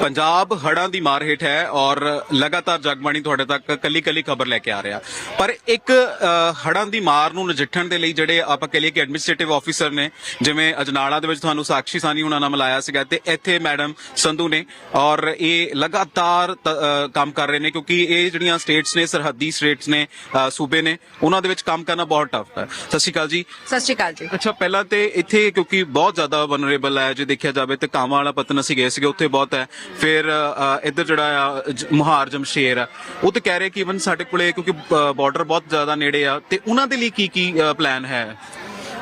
ਪੰਜਾਬ ਹੜ੍ਹਾਂ ਦੀ ਮਾਰ ਹੇਠ ਹੈ ਔਰ ਲਗਾਤਾਰ ਜਗਬਾਣੀ ਤੁਹਾਡੇ ਤੱਕ ਕੱਲੀ ਕੱਲੀ ਖਬਰ ਲੈ ਕੇ ਆ ਰਿਹਾ। ਪਰ ਇੱਕ ਅ, ਹੜ੍ਹਾਂ ਦੀ ਮਾਰ ਨੂੰ ਨਜਿੱਠਣ ਦੇ ਲਈ ਜਿਹੜੇ ਆਪਾਂ ਕਹ ਲਈਏ ਕਿ ਐਡਮਿਨਿਸਟ੍ਰੇਟਿਵ ਆਫੀਸਰ ਨੇ ਜਿਵੇਂ ਅਜਨਾਲਾ ਦੇ ਵਿੱਚ ਤੁਹਾਨੂੰ ਸਾਕਸ਼ੀ ਸਾਨੀ ਉਹਨਾਂ ਨਾਲ ਮਿਲਾਇਆ ਸੀਗਾ ਤੇ ਇੱਥੇ ਮੈਡਮ ਸੰਧੂ ਨੇ ਔਰ ਇਹ ਲਗਾਤਾਰ ਕੰਮ ਕਰ ਰਹੇ ਨੇ ਕਿਉਂਕਿ ਇਹ ਜਿਹੜੀਆਂ ਸਟੇਟਸ ਨੇ ਸਰਹੱਦੀ ਸਟੇਟਸ ਨੇ ਸੂਬੇ ਨੇ ਉਹਨਾਂ ਦੇ ਵਿੱਚ ਕੰਮ ਕਰਨਾ ਬਹੁਤ ਟਫ ਹੈ। ਸਤਿ ਸ਼੍ਰੀ ਅਕਾਲ ਜੀ। ਸਤਿ ਸ਼੍ਰੀ ਅਕਾਲ ਜੀ। ਅੱਛਾ ਪਹਿਲਾਂ ਤੇ ਇੱਥੇ ਕਿਉਂਕਿ ਬਹੁਤ ਜ਼ਿਆਦਾ ਵਨਰੇਬਲ ਹੈ ਜੇ ਦੇਖਿਆ ਜਾਵੇ ਤੇ ਕਾਵਾਂ ਵਾਲਾ ਪਤਨ ਅਸੀਂ ਗਏ ਸੀਗੇ ਉੱਥੇ ਬਹੁਤ ਹੈ। ਫਿਰ ਇੱਧਰ ਜਿਹੜਾ ਆ ਮੁਹਾਰ ਜਮਸ਼ੇਰ ਆ, ਉਹ ਤੇ ਕਹਿ ਰਹੇ ਕਿ ਇਵਨ ਸਾਡੇ ਕੋਲੇ ਕਿਉਂਕਿ ਬਾਰਡਰ ਬਹੁਤ ਜ਼ਿਆਦਾ ਨੇੜੇ ਆ, ਤੇ ਉਹਨਾਂ ਦੇ ਲਈ ਕੀ ਕੀ ਪਲਾਨ ਹੈ?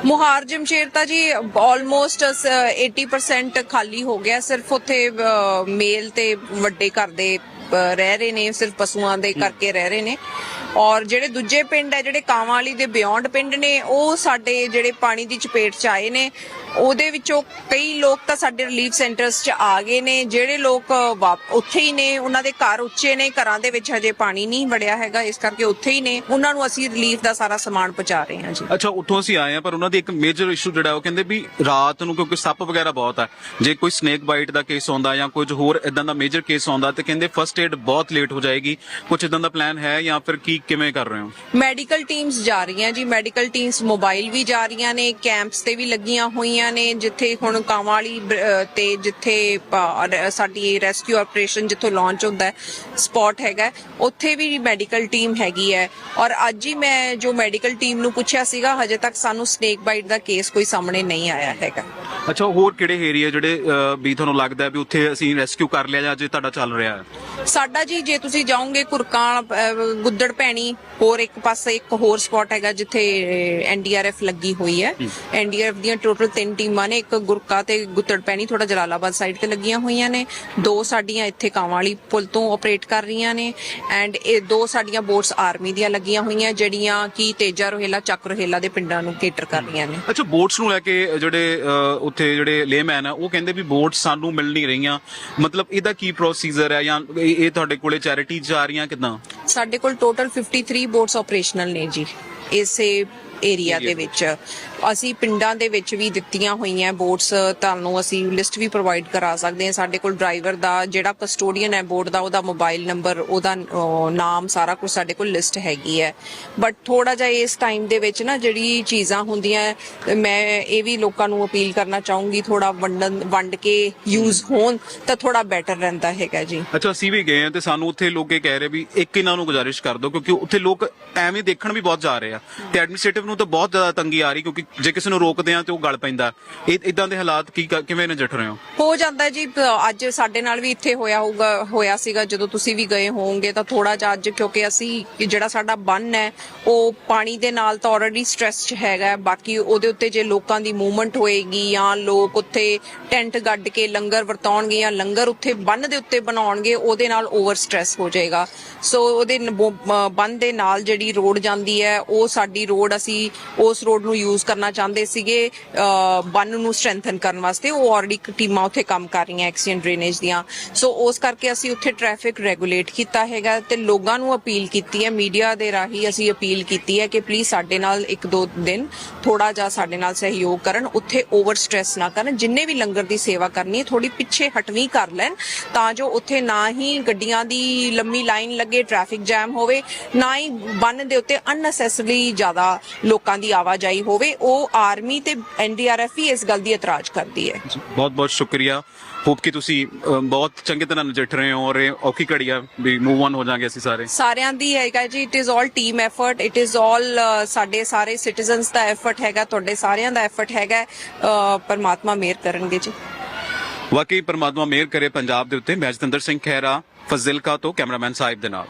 ਮੁਹਾਰ ਜਮਸ਼ੇਰ ਤਾਂ ਜੀ ਆਲਮੋਸਟ 80% ਖਾਲੀ ਹੋ ਗਿਆ, ਸਿਰਫ ਉੱਥੇ ਮੇਲ ਤੇ ਵੱਡੇ ਘਰ ਦੇ ਰਹਿ ਰਹੇ ਨੇ ਸਿਰਫ ਪਸ਼ੂਆਂ ਦੇ ਕਰਕੇ ਰਹਿ ਰਹੇ ਨੇ। ਔਰ ਜਿਹੜੇ ਦੂਜੇ ਪਿੰਡ ਹੈ ਜਿਹੜੇ ਕਾਂਵਾਂ ਵਾਲੀ ਦੇ ਬਿਯੋਂਡ ਪਿੰਡ ਨੇ ਉਹ ਸਾਡੇ ਜਿਹੜੇ ਪਾਣੀ ਦੀ ਚਪੇਟ ਚ ਆਏ ਨੇ। ਉਹਦੇ ਵਿੱਚੋਂ ਕਈ ਲੋਕ ਤਾਂ ਸਾਡੇ ਰਿਲੀਫ ਸੈਂਟਰਸ ਚ ਆ ਗਏ ਨੇ। ਜਿਹੜੇ ਲੋਕ ਉੱਥੇ ਹੀ ਨੇ ਉਹਨਾਂ ਦੇ ਘਰ ਉੱਚੇ ਨੇ ਘਰਾਂ ਦੇ ਵਿੱਚ ਹਜੇ ਪਾਣੀ ਨਹੀਂ ਵੜਿਆ ਹੈਗਾ ਇਸ ਕਰਕੇ ਉੱਥੇ ਹੀ ਨੇ। ਉਹਨਾਂ ਨੂੰ ਅਸੀਂ ਰਿਲੀਫ ਦਾ ਸਾਰਾ ਸਮਾਨ ਪਹੁੰਚਾ ਰਹੇ ਹਾਂ ਜੀ। ਅੱਛਾ ਉੱਥੋਂ ਅਸੀਂ ਆਏ ਆ ਪਰ ਉਹਨਾਂ ਦੀ ਇੱਕ ਮੇਜਰ ਇਸ਼ੂ ਜਿਹੜਾ ਉਹ ਕਹਿੰਦੇ ਵੀ ਰਾਤ ਨੂੰ ਕਿਉਂਕਿ ਸੱਪ ਵਗੈਰਾ ਬਹੁਤ ਹੈ। ਜੇ ਕੋਈ ਸਨੇਕ ਬਾਈਟ ਦਾ ਕੇਸ ਆਉਂਦਾ ਜਾਂ ਕੁਝ ਹੋਰ ਇਦਾਂ ਦਾ ਮੇਜਰ ਕੇਸ ਆਉਂਦਾ ਤੇ ਕਹਿੰਦੇ ਫਰਸਟ ਏਡ ਬਹੁਤ ਲੇਟ ਹੋ ਜਾਏਗੀ। ਕੁਝ ਇਦਾਂ ਦਾ ਪਲਾਨ ਹੈ ਜਾਂ ਫਿਰ ਕੀ ਕਿਵੇਂ ਕਰ ਰਹੇ ਹੋ? ਮੈਡੀਕਲ ਟੀਮਸ ਜਾ ਰਹੀਆਂ ਜੀ। ਮੈਡੀਕਲ ਟੀਮਸ ਮੋਬਾਈਲ ਵੀ ਜਾ ਰਹੀਆਂ ਨੇ ਕੈਂਪਸ ਤੇ ਵੀ ਲੱਗੀਆਂ ਹੋਈਆਂ ਨੇ ਜਿੱਥੇ ਹੁਣ ਕਾਂਵਾਂ ਵਾਲੀ ਬ- ਅਹ ਤੇ ਜਿੱਥੇ ਸਾਡੀ ਰੈਸਕਿਊ ਆਪਰੇਸ਼ਨ ਜਿੱਥੋਂ ਲਾਂਚ ਹੁੰਦਾ ਹੈ ਸਪੌਟ ਹੈਗਾ ਉੱਥੇ ਵੀ ਮੈਡੀਕਲ ਟੀਮ ਹੈਗੀ ਹੈ। ਔਰ ਅੱਜ ਹੀ ਮੈਂ ਜੋ ਮੈਡੀਕਲ ਟੀਮ ਨੂੰ ਪੁੱਛਿਆ ਸੀਗਾ ਹਜੇ ਤੱਕ ਸਾਨੂੰ ਸਨੇਕ ਬਾਈਟ ਦਾ ਕੇਸ ਕੋਈ ਸਾਹਮਣੇ ਨਹੀਂ ਆਇਆ ਹੈਗਾ। ਅੱਛਾ ਹੋਰ ਕਿਹੜੇ ਏਰੀਆ ਜਿਹੜੇ ਵੀ ਤੁਹਾਨੂੰ ਲੱਗਦਾ ਵੀ ਉੱਥੇ ਅਸੀਂ ਰੈਸਕਿਊ ਕਰ ਲਿਆ ਜਾਂ ਜੇ ਤੁਹਾਡਾ ਚੱਲ ਰਿਹਾ ਹੈ? ਸਾਡਾ ਜੀ ਜੇ ਤੁਸੀਂ ਜਾਓਗੇ ਕੁਰਕਾਂ ਗੁੱਦੜ ਪੈਣੀ ਹੋਰ ਇੱਕ ਪਾਸੇ ਇੱਕ ਹੋਰ ਸਪੌਟ ਹੈਗਾ ਜਿੱਥੇ ਐਨਡੀਆਰਐਫ ਲੱਗੀ ਹੋਈ ਹੈ। ਐਨਡੀਆਰਐਫ ਦੀਆਂ ਟੋਟਲ ਤਿੰਨ ਟੀਮਾਂ ਨੇ ਇੱਕ ਗੁਰਕਾ ਤੇ ਗੁੱਦੜ ਪੈਣੀ ਥੋੜਾ ਜਲਾਲਾਬਾਦ ਸਾਈਡ ਤੇ ਲੱਗੀਆਂ ਹੋਈਆਂ ਨੇ। ਦੋ ਸਾਡੀਆਂ ਇੱਥੇ ਕਾਂਵਾਂ ਵਾਲੀ ਪੁਲ ਤੋਂ ਆਪਰੇਟ ਕਰ ਰਹੀਆਂ ਨੇ ਐਂਡ ਇਹ ਦੋ ਸਾਡੀਆਂ ਬੋਟਸ ਆਰਮੀ ਦੀਆਂ ਲੱਗੀਆਂ ਹੋਈਆਂ ਜਿਹੜੀਆਂ ਕੀ ਤੇਜਾ ਰੋਹੇਲਾ ਚੱਕ ਰੋਹੇਲਾ ਦੇ ਪਿੰਡਾਂ ਨੂੰ ਕੇਟਰ ਕਰ ਰਹੀਆਂ ਨੇ। ਅੱਛਾ ਬੋਟਸ ਨੂੰ ਲੈ ਕੇ ਜਿਹੜੇ ਉੱਥੇ ਜਿਹੜੇ ਲੇਮੈਨ ਆ ਉਹ ਕਹਿੰਦੇ ਵੀ ਬੋਟਸ ਸਾਨੂੰ ਮਿਲ ਨਹੀਂ ਰਹੀਆਂ। ਮਤਲਬ ਇਹਦਾ ਕੀ ਪ੍ਰੋਸੀਜਰ ਹੈ ਜਾਂ ਇਹ ਤੁਹਾਡੇ ਕੋਲੇ ਚੈਰਿਟੀ ਜਾ ਰਹੀਆਂ ਕਿਦਾਂ? ਸਾਡੇ ਕੋਲ ਟੋਟਲ 53 ਬੋਟਸ ਆਪਰੇਸ਼ਨਲ ਨੇ ਜੀ ਇਸੇ ਏਰੀਆ ਦੇ ਵਿੱਚ। ਅਸੀਂ ਪਿੰਡਾਂ ਦੇ ਵਿੱਚ ਵੀ ਦਿੱਤੀਆਂ ਹੋਈਆਂ ਬੋਟਸ, ਤੁਹਾਨੂੰ ਅਸੀਂ ਲਿਸਟ ਵੀ ਪ੍ਰੋਵਾਈਡ ਕਰਾ ਸਕਦੇ ਹਾਂ। ਸਾਡੇ ਕੋਲ ਡਰਾਈਵਰ ਦਾ ਜਿਹੜਾ ਕਸਟੋਡੀਅਨ ਹੈ ਬੋਟ ਦਾ, ਉਹਦਾ ਮੋਬਾਈਲ ਨੰਬਰ ਉਹਦਾ ਨਾਮ ਸਾਰਾ ਕੁਝ ਸਾਡੇ ਕੋਲ ਲਿਸਟ ਹੈਗੀ ਹੈ। ਬਟ ਥੋੜਾ ਜਿਹਾ ਇਸ ਟਾਈਮ ਦੇ ਵਿੱਚ ਨਾ ਜਿਹੜੀ ਚੀਜ਼ਾਂ ਹੁੰਦੀਆਂ, ਮੈਂ ਇਹ ਵੀ ਲੋਕਾਂ ਨੂੰ ਅਪੀਲ ਕਰਨਾ ਚਾਹੂੰਗੀ ਥੋੜਾ ਵੰਡਣ, ਵੰਡ ਕੇ ਯੂਜ਼ ਹੋਣ, ਤਾਂ ਥੋੜਾ ਬੈਟਰ ਰਹਿੰਦਾ ਹੈਗਾ ਜੀ। ਅੱਛਾ, ਅਸੀਂ ਵੀ ਗਏ ਆ ਤੇ ਸਾਨੂੰ ਉੱਥੇ ਲੋਕੇ ਕਹਿ ਰਹੇ ਵੀ ਇੱਕ ਇਹਨਾਂ ਨੂੰ ਗੁਜ਼ਾਰਿਸ਼ ਕਰ ਦਿਓ, ਕਿਉਂਕਿ ਉੱਥੇ ਲੋਕ ਐਵੇਂ ਦੇਖਣ ਵੀ ਬਹੁਤ ਜਾ ਰਹੇ ਆ। ਤੇ ਐਡਮਿਨਿਸਟ੍ਰੇਟਿਵ ਨੂੰ ਤਾਂ ਬਹੁਤ ਜ਼ਿਆਦਾ ਤੰਗੀ ਆ ਰਹੀ, ਕਿਉਂਕਿ ਜੇ ਕਿਸੇ ਨੂੰ ਰੋਕਦੇ ਆ ਤੇ ਉਹ ਗਲ ਪੈਂਦਾ। ਇਹ ਇਦਾਂ ਦੇ ਹਾਲਾਤ ਕੀ ਕਿਵੇਂ ਨਜਿੱਠ ਰਹੇ ਹੋ? ਹੋ ਜਾਂਦਾ ਹੈ ਜੀ ਅੱਜ ਸਾਡੇ ਨਾਲ ਵੀ ਇੱਥੇ ਹੋਇਆ ਹੋਊਗਾ, ਹੋਇਆ ਸੀਗਾ। ਜਦੋਂ ਤੁਸੀਂ ਵੀ ਗਏ ਹੋਵੋਗੇ ਤਾਂ ਥੋੜਾ ਜਿਹਾ ਅੱਜ ਕਿਉਂਕਿ ਅਸੀਂ, ਜਿਹੜਾ ਸਾਡਾ ਬੰਨ ਹੈ, ਉਹ ਪਾਣੀ ਦੇ ਨਾਲ ਤਾਂ ਆਲਰੇਡੀ ਸਟ੍ਰੈਸ 'ਚ ਹੈਗਾ ਬਾਕੀ ਉਹਦੇ ਉੱਤੇ ਜੇ ਲੋਕਾਂ ਦੀ ਮੂਵਮੈਂਟ ਹੋਏਗੀ ਜਾਂ ਲੋਕ ਉੱਥੇ ਟੈਂਟ ਗੱਡ ਕੇ ਲੰਗਰ ਵਰਤਾਉਣਗੇ ਜਾਂ ਲੰਗਰ ਉੱਥੇ ਬੰਨ ਦੇ ਉੱਤੇ ਬਣਾਉਣਗੇ, ਉਹਦੇ ਨਾਲ ਓਵਰ ਸਟ੍ਰੈਸ ਹੋ ਜਾਏਗਾ। ਸੋ ਉਹਦੇ ਬੰਨ ਦੇ ਨਾਲ ਜਿਹੜੀ ਰੋਡ ਜਾਂਦੀ ਹੈ, ਉਹ ਸਾਡੀ ਰੋਡ ਅਸੀਂ ਉਸ ਰੋਡ ਨੂੰ ਯੂਜ਼ ਕਰਨਾ ਚਾਹੁੰਦੇ ਸੀਗੇ ਬੰਨ ਨੂੰ ਸਟਰੈਂਥਨ ਕਰਨ ਵਾਸਤੇ, ਉਹ ਆਲਰੇਡੀ ਟੀਮਾਂ ਉੱਥੇ ਕੰਮ ਕਰ ਰਹੀਆਂ ਐਕਸੀਡੈਂਟ ਡਰੇਨੇਜ ਦੀਆਂ। ਸੋ ਉਸ ਕਰਕੇ ਅਸੀਂ ਉੱਥੇ ਟ੍ਰੈਫਿਕ ਰੈਗੂਲੇਟ ਕੀਤਾ ਹੈਗਾ ਤੇ ਲੋਕਾਂ ਨੂੰ ਅਪੀਲ ਕੀਤੀ ਹੈ ਮੀਡੀਆ ਦੇ ਰਾਹੀਂ ਅਸੀਂ ਅਪੀਲ ਕੀਤੀ ਹੈ ਕਿ ਪਲੀਜ਼ ਸਾਡੇ ਨਾਲ ਇੱਕ ਦੋ ਦਿਨ ਥੋੜਾ ਜਿਹਾ ਸਾਡੇ ਨਾਲ ਸਹਿਯੋਗ ਕਰਨ, ਉੱਥੇ ਓਵਰ ਸਟ੍ਰੈਸ ਨਾ ਕਰਨ, ਜਿੰਨੇ ਵੀ ਲੰਗਰ ਦੀ ਸੇਵਾ ਕਰਨੀ ਹੈ ਥੋੜੀ ਪਿੱਛੇ ਹਟਵੀਂ ਕਰ ਲੈਣ, ਤਾਂ ਜੋ ਉੱਥੇ ਨਾ ਹੀ ਗੱਡੀਆਂ ਦੀ ਲੰਮੀ ਲਾਈਨ ਲੱਗੇ ਟ੍ਰੈਫਿਕ ਜੈਮ ਹੋਵੇ, ਨਾ ਹੀ ਬੰਨ ਦੇ ਉੱਤੇ ਅਨਨੈਸੈਸਰੀ ਜ਼ਿਆਦਾ ਲੋਕਾਂ ਦੀ ਆਵਾਜਾਈ ਹੋਵੇ ਉਹ ਆਰਮੀ ਤੇ ਐਨਡੀਆਰਐਫ ਹੀ ਇਸ ਗੱਲ ਦੀ ਇਤਰਾਜ਼ ਕਰਦੀ ਹੈ। ਬਹੁਤ ਬਹੁਤ ਸ਼ੁਕਰੀਆ। ਹੋਪ ਕਿ ਤੁਸੀਂ ਬਹੁਤ ਚੰਗੇ ਤਰ੍ਹਾਂ ਨਜਿੱਠ ਰਹੇ ਹੋ ਔਰ ਇਹ ਔਖੀ ਘੜੀ ਆ ਵੀ ਮੂਵ ਔਨ ਹੋ ਜਾਾਂਗੇ ਅਸੀਂ ਸਾਰੇ। ਸਾਰਿਆਂ ਦੀ ਹੈਗਾ ਜੀ it is all team effort it is all ਸਾਡੇ ਸਾਰੇ ਸਿਟੀਜ਼ਨਸ ਦਾ ਐਫਰਟ ਹੈਗਾ ਤੁਹਾਡੇ ਸਾਰਿਆਂ ਦਾ ਐਫਰਟ ਹੈਗਾ ਪਰਮਾਤਮਾ ਮਿਹਰ ਕਰਨਗੇ ਜੀ। ਵਾਕਈ ਪਰਮਾਤਮਾ ਮਿਹਰ ਕਰੇ ਪੰਜਾਬ ਦੇ ਉੱਤੇ। ਮੈਂ ਜਤਿੰਦਰ ਸਿੰਘ ਖਹਿਰਾ ਫਜ਼ਿਲਕਾ ਤੋਂ ਕੈਮਰਾਮੈਨ ਸਾਹਿਬ ਦੇ ਨਾਲ।